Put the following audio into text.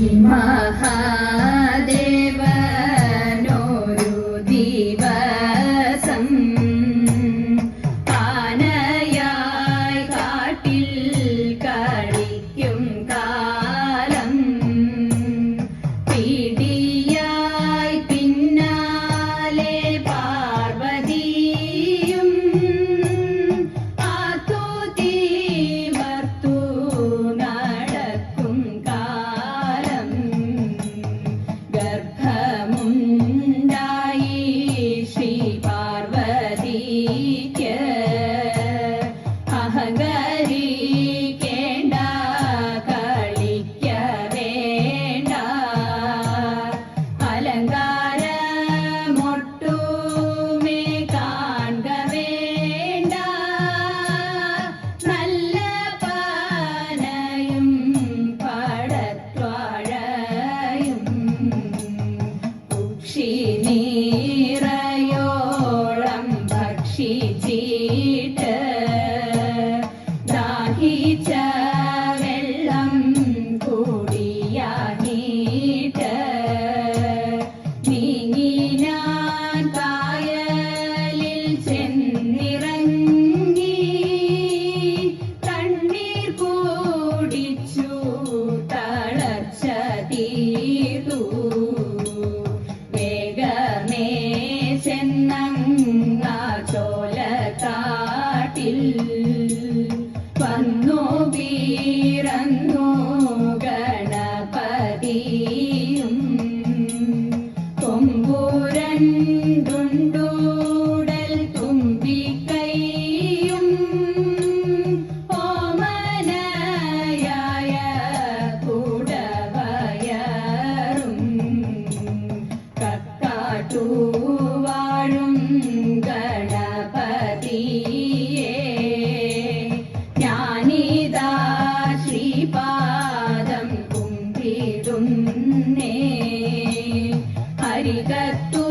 หิมาา വേഗമേ ചെന്നങ്ങ ചോലത്താട്ടിൽ വന്നു വീ ശ്രീപാദം കുമ്പിടുന്നേ. ഹരികത്തു